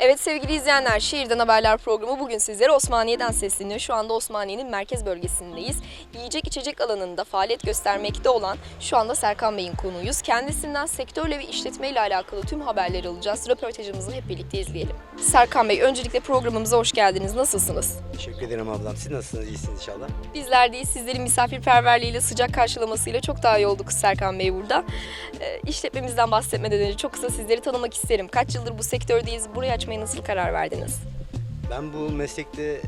Evet sevgili izleyenler, Şehirden Haberler programı bugün sizlere Osmaniye'den sesleniyor. Şu anda Osmaniye'nin merkez bölgesindeyiz. Yiyecek içecek alanında faaliyet göstermekte olan şu anda Serkan Bey'in konuğuyuz. Kendisinden sektörle ve işletmeyle alakalı tüm haberleri alacağız. Röportajımızı hep birlikte izleyelim. Serkan Bey, öncelikle programımıza hoş geldiniz. Nasılsınız? Teşekkür ederim ablam. Siz nasılsınız? İyisiniz inşallah. Bizler değil, sizlerin misafirperverliğiyle, sıcak karşılamasıyla çok daha iyi olduk Serkan Bey burada. Ee, işletmemizden bahsetmeden önce çok kısa sizleri tanımak isterim. Kaç yıldır bu sektördeyiz, burayı açmaya nasıl karar verdiniz? Ben bu meslekte e,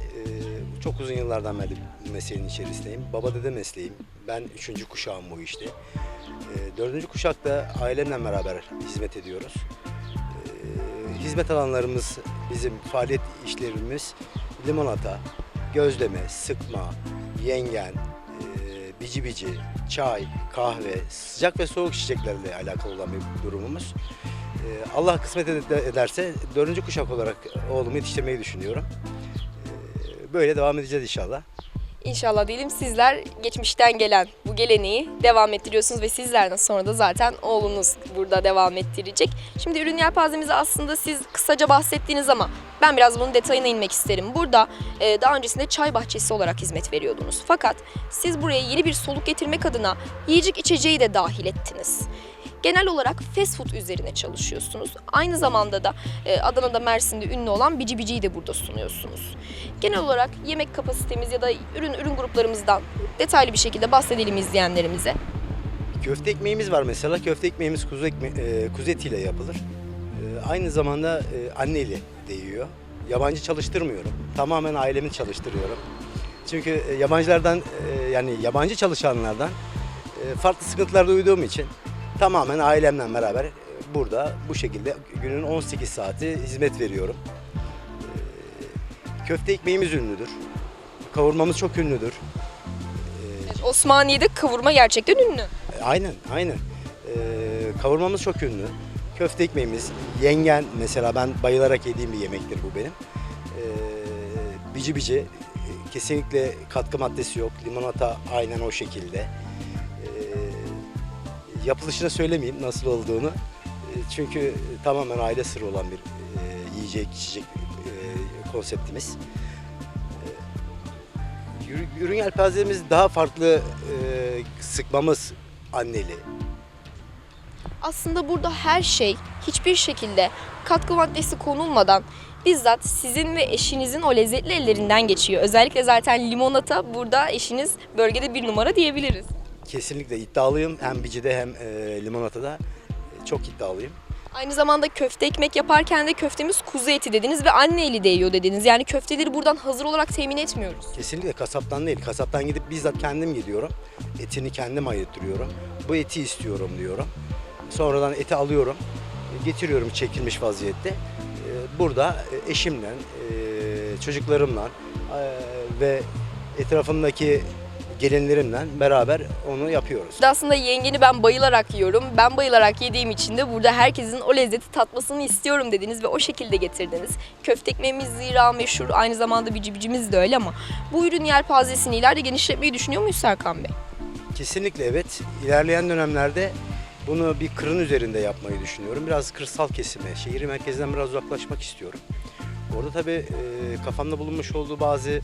çok uzun yıllardan beri mesleğin içerisindeyim. Baba dede mesleğim. Ben üçüncü kuşağım bu işte. E, dördüncü kuşakta ailemle beraber hizmet ediyoruz. E, hizmet alanlarımız, bizim faaliyet işlerimiz limonata, gözleme, sıkma, yengen, e, bici bici, çay, kahve, sıcak ve soğuk içeceklerle alakalı olan bir durumumuz. Ee, Allah kısmet ed- ederse dördüncü kuşak olarak oğlumu yetiştirmeyi düşünüyorum. Ee, Böyle devam edeceğiz inşallah. İnşallah diyelim sizler geçmişten gelen bu geleneği devam ettiriyorsunuz ve sizlerden sonra da zaten oğlunuz burada devam ettirecek. Şimdi ürün yelpazemizi aslında siz kısaca bahsettiğiniz ama ben biraz bunun detayına inmek isterim. Burada e, daha öncesinde çay bahçesi olarak hizmet veriyordunuz. Fakat siz buraya yeni bir soluk getirmek adına yiyecek içeceği de dahil ettiniz. Genel olarak fast food üzerine çalışıyorsunuz. Aynı zamanda da e, Adana'da Mersin'de ünlü olan Bici Bici'yi de burada sunuyorsunuz. Genel olarak yemek kapasitemiz ya da ürün ürün gruplarımızdan detaylı bir şekilde bahsedelim izleyenlerimize. Köfte ekmeğimiz var mesela. Köfte ekmeğimiz kuzu, ekme e, kuzu etiyle yapılır. E, aynı zamanda e, anne eli değiyor. Yabancı çalıştırmıyorum. Tamamen ailemi çalıştırıyorum. Çünkü e, yabancılardan e, yani yabancı çalışanlardan e, farklı sıkıntılar duyduğum için tamamen ailemle beraber e, burada bu şekilde günün 18 saati hizmet veriyorum. E, köfte ekmeğimiz ünlüdür. Kavurmamız çok ünlüdür. Evet, Osmaniye'de kavurma gerçekten ünlü. Aynen, aynen. Kavurmamız çok ünlü. Köfte ekmeğimiz, yengen mesela ben bayılarak yediğim bir yemektir bu benim. Bici bici, e, kesinlikle katkı maddesi yok. Limonata aynen o şekilde. Yapılışını söylemeyeyim nasıl olduğunu. Ee, çünkü tamamen aile sırrı olan bir e, yiyecek, içecek e, konseptimiz. Ürün- Ürün yelpazemiz daha farklı e, sıkmamız anneli. Aslında burada her şey hiçbir şekilde katkı maddesi konulmadan bizzat sizin ve eşinizin o lezzetli ellerinden geçiyor. Özellikle zaten limonata burada eşiniz bölgede bir numara diyebiliriz. Kesinlikle iddialıyım. Hem bicide hem e, limonatada çok iddialıyım. Aynı zamanda köfte ekmek yaparken de köftemiz kuzu eti dediniz ve anne eli değiyor dediniz. Yani köfteleri buradan hazır olarak temin etmiyoruz. Kesinlikle kasaptan değil. Kasaptan gidip bizzat kendim gidiyorum. Etini kendim ayırttırıyorum. Bu eti istiyorum diyorum. Sonradan eti alıyorum. e, Getiriyorum çekilmiş vaziyette. E, Burada e, eşimle, çocuklarımla ve etrafımdaki gelinlerimle beraber onu yapıyoruz. Aslında yengeni ben bayılarak yiyorum. Ben bayılarak yediğim için de burada herkesin o lezzeti tatmasını istiyorum dediniz ve o şekilde getirdiniz. Köfte ekmeğimiz zira meşhur, aynı zamanda bici bicimiz de öyle ama bu ürün yelpazesini ileride genişletmeyi düşünüyor muyuz Serkan Bey? Kesinlikle evet. İlerleyen dönemlerde bunu bir kırın üzerinde yapmayı düşünüyorum. Biraz kırsal kesime, şehir merkezinden biraz uzaklaşmak istiyorum. Orada tabii e, kafamda bulunmuş olduğu bazı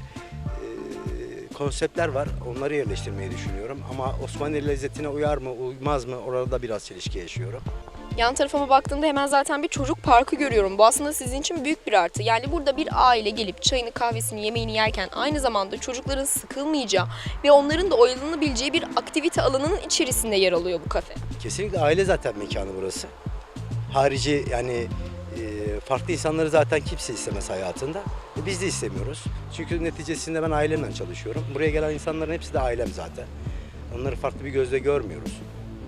konseptler var. Onları yerleştirmeyi düşünüyorum. Ama Osmanlı lezzetine uyar mı, uymaz mı orada biraz çelişki yaşıyorum. Yan tarafıma baktığımda hemen zaten bir çocuk parkı görüyorum. Bu aslında sizin için büyük bir artı. Yani burada bir aile gelip çayını, kahvesini, yemeğini yerken aynı zamanda çocukların sıkılmayacağı ve onların da oyalanabileceği bir aktivite alanının içerisinde yer alıyor bu kafe. Kesinlikle aile zaten mekanı burası. Harici yani farklı insanları zaten kimse istemez hayatında. E, Biz de istemiyoruz. Çünkü neticesinde ben ailemle çalışıyorum. Buraya gelen insanların hepsi de ailem zaten. Onları farklı bir gözle görmüyoruz.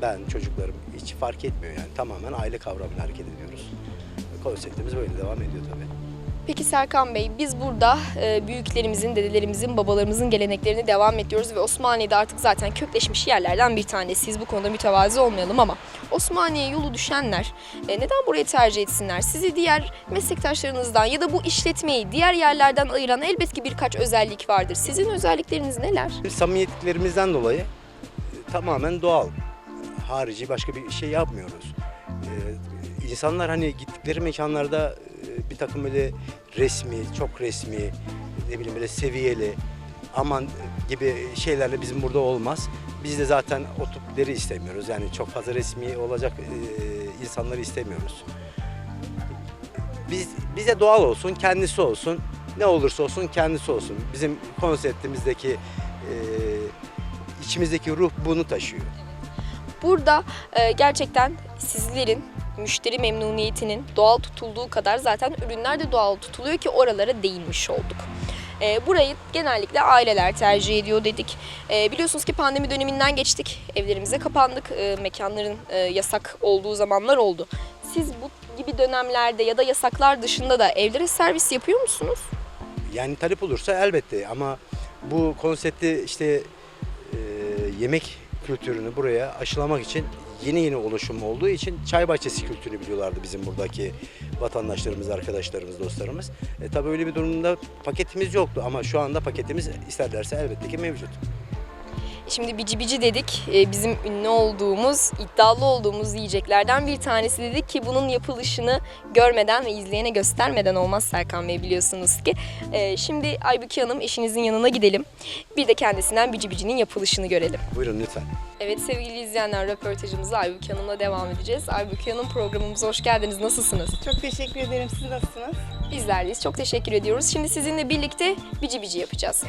Ben, çocuklarım hiç fark etmiyor yani. Tamamen aile kavramıyla hareket ediyoruz. Konseptimiz böyle devam ediyor tabii. Peki Serkan Bey, biz burada e, büyüklerimizin, dedelerimizin, babalarımızın geleneklerini devam ediyoruz ve Osmaniye'de artık zaten kökleşmiş yerlerden bir tanesiyiz. Bu konuda mütevazi olmayalım ama Osmaniye'ye yolu düşenler e, neden burayı tercih etsinler? Sizi diğer meslektaşlarınızdan ya da bu işletmeyi diğer yerlerden ayıran elbet ki birkaç özellik vardır. Sizin özellikleriniz neler? Samimiyetlerimizden dolayı e, tamamen doğal. Harici başka bir şey yapmıyoruz. E, insanlar hani gittikleri mekanlarda bir takım böyle resmi, çok resmi, ne bileyim böyle seviyeli, aman gibi şeylerle bizim burada olmaz. Biz de zaten o tipleri istemiyoruz. Yani çok fazla resmi olacak e, insanları istemiyoruz. Biz bize doğal olsun, kendisi olsun. Ne olursa olsun kendisi olsun. Bizim konseptimizdeki e, içimizdeki ruh bunu taşıyor. Burada e, gerçekten sizlerin müşteri memnuniyetinin doğal tutulduğu kadar zaten ürünler de doğal tutuluyor ki oralara değinmiş olduk. E, burayı genellikle aileler tercih ediyor dedik. E, biliyorsunuz ki pandemi döneminden geçtik. Evlerimize kapandık. E, mekanların e, yasak olduğu zamanlar oldu. Siz bu gibi dönemlerde ya da yasaklar dışında da evlere servis yapıyor musunuz? Yani talep olursa elbette ama bu konsepti işte e, yemek kültürünü buraya aşılamak için yeni yeni oluşum olduğu için çay bahçesi kültürünü biliyorlardı bizim buradaki vatandaşlarımız, arkadaşlarımız, dostlarımız. E, tabii öyle bir durumda paketimiz yoktu ama şu anda paketimiz isterlerse elbette ki mevcut. Şimdi bici bici dedik. Ee, Bizim ünlü olduğumuz, iddialı olduğumuz yiyeceklerden bir tanesi dedik ki bunun yapılışını görmeden ve izleyene göstermeden olmaz Serkan Bey biliyorsunuz ki. Ee, Şimdi Aybüke Hanım eşinizin yanına gidelim. Bir de kendisinden bici bicinin yapılışını görelim. Buyurun lütfen. Evet sevgili izleyenler röportajımıza Aybüke Hanım'la devam edeceğiz. Aybüke Hanım programımıza hoş geldiniz. Nasılsınız? Çok teşekkür ederim. Siz nasılsınız? Bizlerdeyiz. Çok teşekkür ediyoruz. Şimdi sizinle birlikte bici bici yapacağız.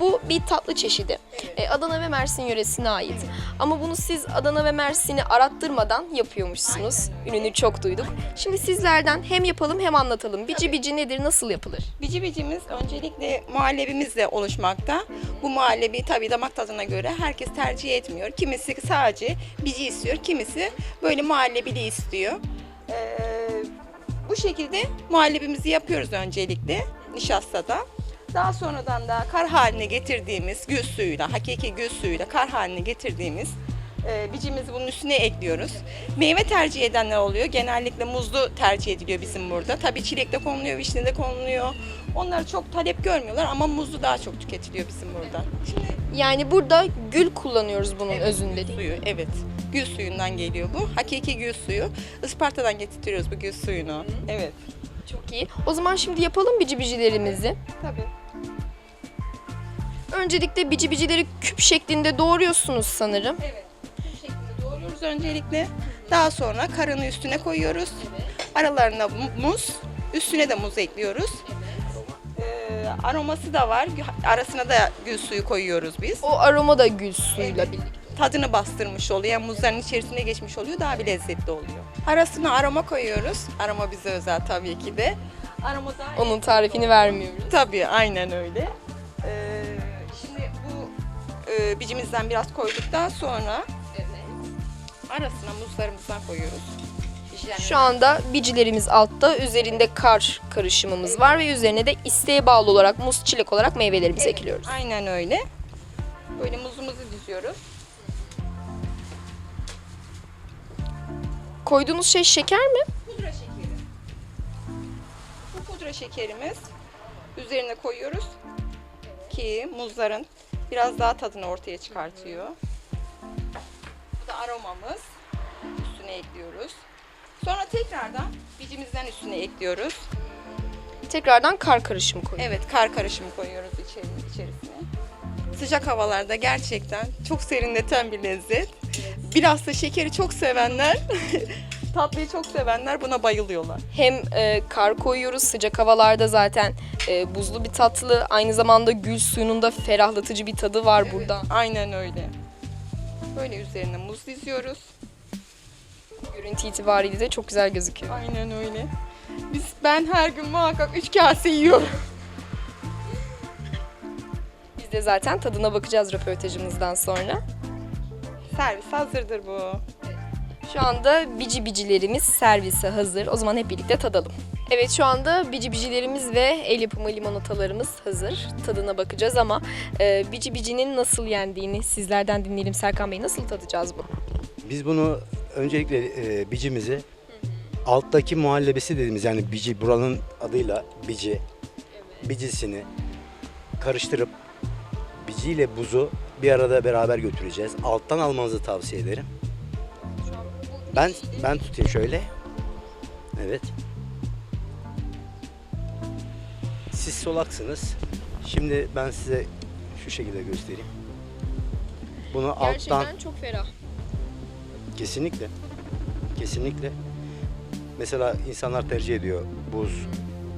Bu bir tatlı çeşidi. Ee, Adana ve Mersin yöresine ait. Ama bunu siz Adana ve Mersin'i arattırmadan yapıyormuşsunuz. Ürünü çok duyduk. Şimdi sizlerden hem yapalım hem anlatalım. Bici bici nedir, nasıl yapılır? Bici bicimiz öncelikle muhallebimizle oluşmakta. Bu muhallebi tabii damak tadına göre herkes tercih etmiyor. Kimisi sadece bici istiyor, kimisi böyle muhallebili istiyor. Ee, bu şekilde muhallebimizi yapıyoruz öncelikle nişastada. Daha sonradan da kar haline getirdiğimiz gül suyuyla, hakiki gül suyuyla kar haline getirdiğimiz e, bicimizi bunun üstüne ekliyoruz. Meyve tercih edenler oluyor. Genellikle muzlu tercih ediliyor bizim burada. Tabii çilek de konuluyor, vişne de konuluyor. Onlar çok talep görmüyorlar ama muzlu daha çok tüketiliyor bizim burada. Yani burada gül kullanıyoruz bunun özünde değil mi? Suyu, evet. Gül suyundan geliyor bu. Hakiki gül suyu. Isparta'dan getirtiyoruz bu gül suyunu. Evet. Çok iyi. O zaman şimdi yapalım bici bicilerimizi. Tabii. Öncelikle bici bicileri küp şeklinde doğruyorsunuz sanırım. Evet. Doğruyoruz öncelikle. Daha sonra karını üstüne koyuyoruz. Aralarına mu- muz, üstüne de muz ekliyoruz. Ee, aroması da var. Arasına da gül suyu koyuyoruz biz. O aroma da gül suyuyla Evet. birlikte. Tadını bastırmış oluyor. Yani muzların içerisine geçmiş oluyor. Daha bir lezzetli oluyor. Arasına aroma koyuyoruz. Aroma bize özel tabii ki de. Aroma da Onun tarifini vermiyoruz. Tabii aynen öyle. Ee, şimdi bu e, bicimizden biraz koyduktan sonra arasına muzlarımızdan koyuyoruz. Şu anda bicilerimiz altta, üzerinde kar karışımımız var ve üzerine de isteğe bağlı olarak muz, çilek olarak meyvelerimizi Evet, ekliyoruz. Aynen öyle. Böyle muzumuzu diziyoruz. Koyduğunuz şey şeker mi? Pudra şekeri. Bu pudra şekerimiz üzerine koyuyoruz ki muzların biraz daha tadını ortaya çıkartıyor. Da aromamız. Üstüne ekliyoruz. Sonra tekrardan bicimizden üstüne ekliyoruz. Tekrardan kar karışımı koyuyoruz. Evet, kar karışımı koyuyoruz içeri, içerisine. Sıcak havalarda gerçekten çok serinleten bir lezzet. Bilhassa şekeri çok sevenler, tatlıyı çok sevenler buna bayılıyorlar. Hem e, kar koyuyoruz sıcak havalarda zaten e, buzlu bir tatlı. Aynı zamanda gül suyunun da ferahlatıcı bir tadı var burada. Aynen öyle. Böyle üzerine muz diziyoruz. Görüntü itibariyle de çok güzel gözüküyor. Aynen öyle. Biz ben her gün muhakkak üç kase yiyorum. Biz de zaten tadına bakacağız röportajımızdan sonra. Servis hazırdır bu. Şu anda bici bicilerimiz servise hazır. O zaman hep birlikte tadalım. Evet şu anda bici bicilerimiz ve el yapımı limonatalarımız hazır. Tadına bakacağız ama e, bici bicinin nasıl yendiğini sizlerden dinleyelim. Serkan Bey nasıl tadacağız bunu? Biz bunu öncelikle e, bicimizi alttaki muhallebisi dediğimiz yani bici buranın adıyla bici bicisini karıştırıp biciyle buzu bir arada beraber götüreceğiz. Alttan almanızı tavsiye ederim. Ben ben tutayım şöyle. Evet. Siz solaksınız. Şimdi ben size şu şekilde göstereyim. Bunu alttan Gerçekten çok ferah. kesinlikle kesinlikle mesela insanlar tercih ediyor buz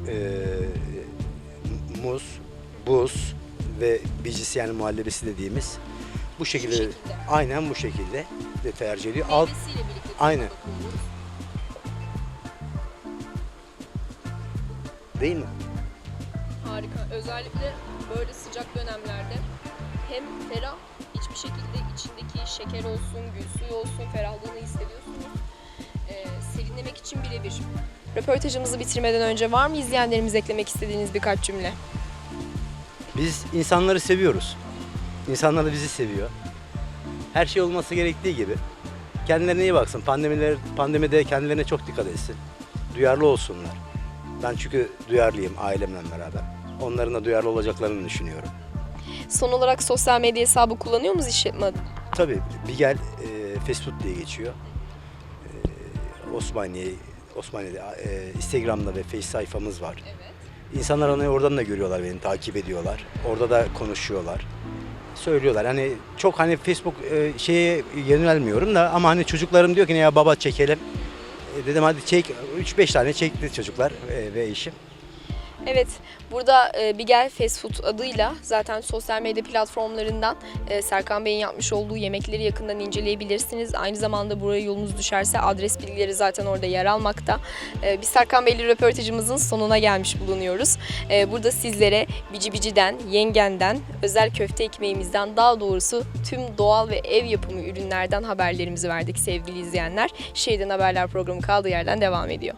eee, muz buz ve bicisi yani muhallebisi dediğimiz bu şekilde, şekilde. aynen bu şekilde de tercih ediyor. Alt Meyvesiyle birlikte Aynen. değil mi? Harika. Özellikle böyle sıcak dönemlerde hem ferah hiçbir şekilde içindeki şeker olsun, gül suyu olsun ferahlığını hissediyorsunuz. Ee, serinlemek için birebir. Röportajımızı bitirmeden önce var mı izleyenlerimiz eklemek istediğiniz birkaç cümle? Biz insanları seviyoruz. İnsanlar da bizi seviyor. Her şey olması gerektiği gibi. Kendilerine iyi baksın. Pandemiler, pandemide kendilerine çok dikkat etsin. Duyarlı olsunlar. Ben çünkü duyarlıyım ailemle beraber. Onların da duyarlı olacaklarını düşünüyorum. Son olarak sosyal medya hesabı kullanıyor musunuz işletme adına? Tabii Bigel e, Fast Food diye geçiyor. E, Osmaniye, Osmaniye'de e, Instagram'da ve Face sayfamız var. Evet. İnsanlar onu oradan da görüyorlar beni, takip ediyorlar. Orada da konuşuyorlar. Söylüyorlar. Hani çok hani Facebook e, şeye yönelmiyorum da ama hani çocuklarım diyor ki ne ya baba çekelim. E, dedim hadi çek. 3-5 tane çekti çocuklar e, ve eşim. Evet, burada e, Bigel Fast Food adıyla zaten sosyal medya platformlarından e, Serkan Bey'in yapmış olduğu yemekleri yakından inceleyebilirsiniz. Aynı zamanda buraya yolunuz düşerse adres bilgileri zaten orada yer almakta. E, biz Serkan Bey'le röportajımızın sonuna gelmiş bulunuyoruz. Burada sizlere Bici Bici'den, Yengen'den, özel köfte ekmeğimizden daha doğrusu tüm doğal ve ev yapımı ürünlerden haberlerimizi verdik sevgili izleyenler. Şehirden Haberler programı kaldığı yerden devam ediyor.